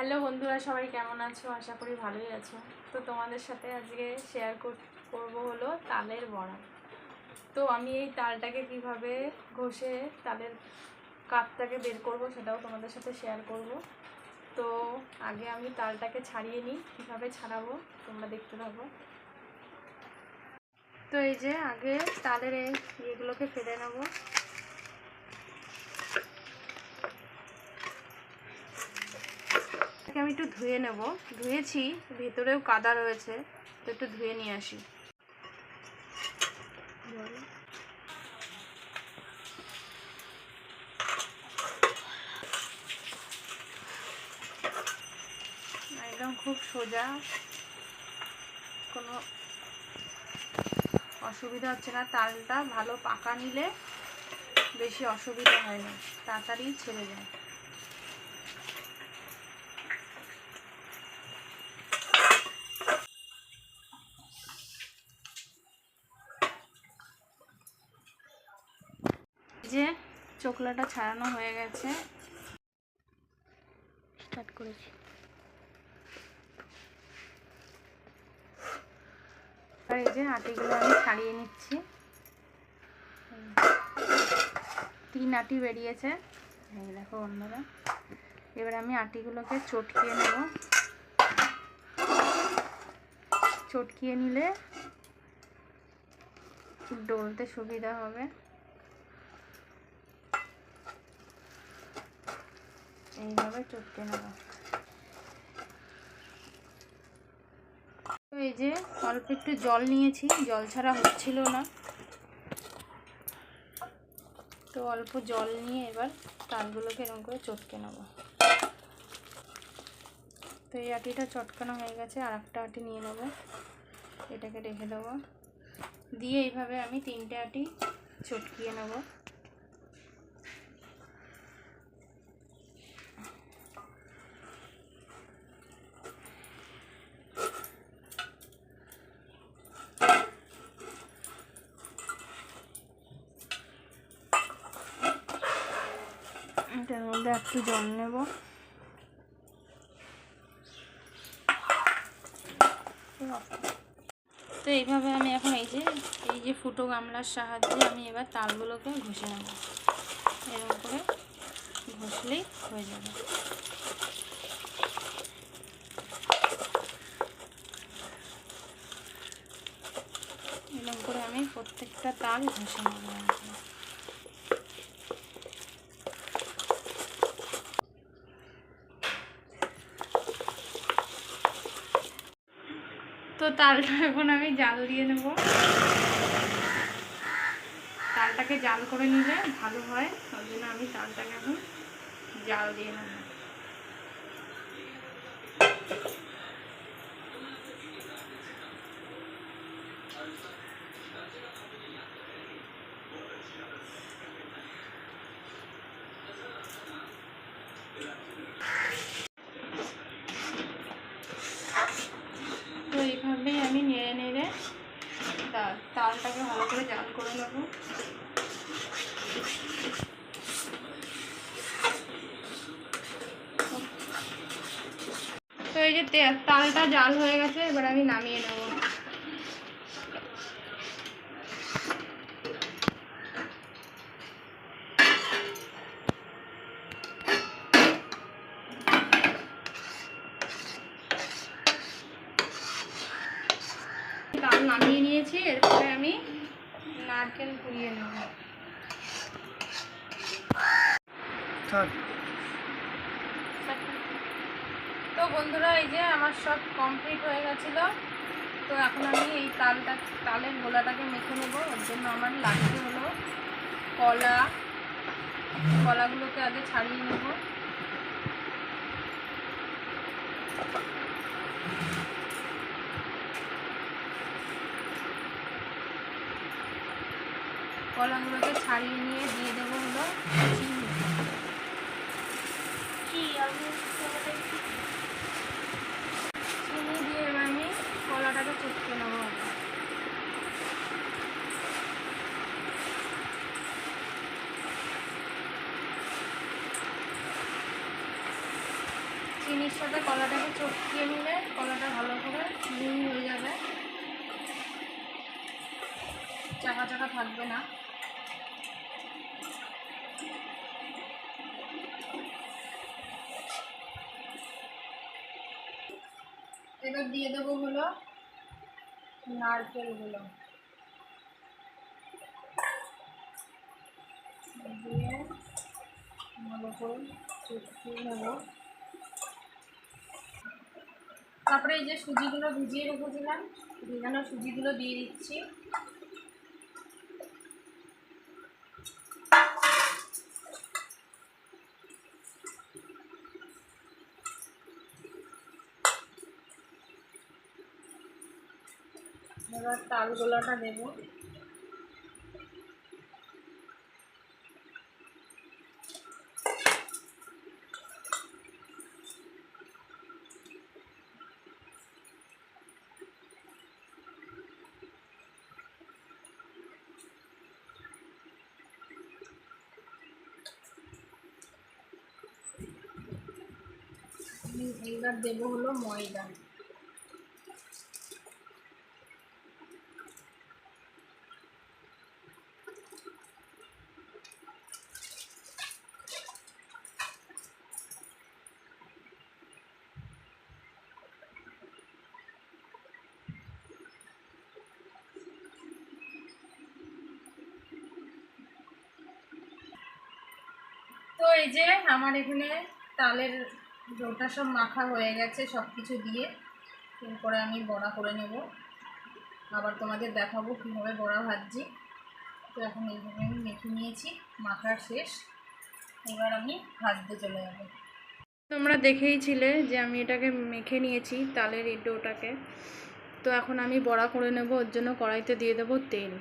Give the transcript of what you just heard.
Hello বন্ধুরা, সবাই কেমন আছো? আশা করি ভালোই আছো। তো তোমাদের সাথে আজকে শেয়ার করব হলো তালের বড়া। তো আমি এই তালটাকে কীভাবে ঘষে তালের কাপটাকে বের করব সেটাও তোমাদের সাথে শেয়ার করব। তো আগে আমি তালটাকে ছাড়িয়ে নিই, কীভাবে ছাড়াবো তোমরা দেখতে থাকো। তো এই যে আগে তালের এই ইয়েগুলোকে ফেলে নেব এটাকে আমি একটু ধুয়ে নেব। ধুয়েছি, ভেতরেও কাদা রয়েছে, তো একটু ধুয়ে নিয়ে আসি। একদম খুব সোজা। কোনো অসুবিধা হচ্ছে না। তালটা ভালো পাকা নিলে বেশি অসুবিধা হয় না। তাড়াতাড়ি ছেড়ে যায়। যে চোকলাটা ছাড়ানো হয়ে গেছে। স্টার্ট করেছি। আর এই যে আটিগুলো আমি ছাড়িয়ে নিচ্ছি। তিন আটি বেরিয়েছে। এই দেখো বন্ধুরা এবার আমি আটিগুলোকে চটকিয়ে নেব। চটকিয়ে নিলে ডলতে সুবিধা হবে। এইভাবে চটকে নেব। এই যে অল্প একটু জল নিয়েছি, জল ছাড়া হচ্ছিল না। তো অল্প জল নিয়ে এবার তালগুলোকে এরকম করে চটকে নেব। তো এই আটিটা চটকানো হয়ে গেছে, আর একটা আটি নিয়ে নেব। এটাকে রেখে দেবো। দিয়ে এইভাবে আমি তিনটে আটি চটকিয়ে নেব। এটার মধ্যে একটু জল নেব। তো এইভাবে আমি এখন এই যে এই যে ফুটো গামলার সাহায্যে আমি এবার তালগুলোকে ঘষে নেব। এরকম করে ঘষলেই হয়ে যাবে। এরকম করে আমি প্রত্যেকটা তাল ঘষে নেব তালটা এখন আমি জাল দিয়ে নেব। তালটাকে জাল করে নিলে ভালো হয়। ওই জন্য আমি তালটাকে এখন জাল দিয়ে নেব তো এইভাবেই আমি নেড়ে নেড়ে তালটাকে ভালো করে জাল করে নেব। তো এই যে তালটা জাল হয়ে গেছে, এবার আমি নামিয়ে নেব। তাল নামিয়ে নিয়েছি এরপরে আমি নারকেল কুড়িয়ে নেব। তো বন্ধুরা এই যে আমার সব কমপ্লিট হয়ে গেছিল। তো এখন আমি এই তালটা তালের গোলাটাকে মেখে নেব। ওর জন্য আমার লাগছে হলো কলা। কলাগুলোকে আগে ছাড়িয়ে নেব। কলাগুলোকে ছাড়িয়ে নিয়ে দিয়ে দেবো হলো চিনি দিয়ে এবার আমি কলাটাকে চটকে নেব। চিনির সাথে কলাটাকে চটকিয়ে নিলে কলাটা ভালো করে মিহি হয়ে যাবে। চাকা চাকা থাকবে না। এবার দিয়ে দেবো হলো নারকেলগুলো। দিয়ে ভালো করে চটকিয়ে নেব। তারপরে এই যে সুজিগুলো ভিজিয়ে রেখেছিলাম, ভিজানো সুজিগুলো দিয়ে দিচ্ছি। এবার তাল গোলাটা দেবো এইবার দেবো হলো ময়দা তো এই যে আমার এখানে তালের ডোটা সব মাখা হয়ে গেছে সব কিছু দিয়ে এরপরে আমি বড়া করে নেব। আবার তোমাদের দেখাবো কীভাবে বড়া ভাজছি। তো এখন এইভাবে আমি মেখে নিয়েছি মাখার শেষ। এবার আমি ভাজতে চলে যাব। তোমরা দেখেইছিলে যে আমি এটাকে মেখে নিয়েছি, তালের এই ডোটাকে। তো এখন আমি বড়া করে নেব, ওর জন্য কড়াইতে দিয়ে দেবো তেল।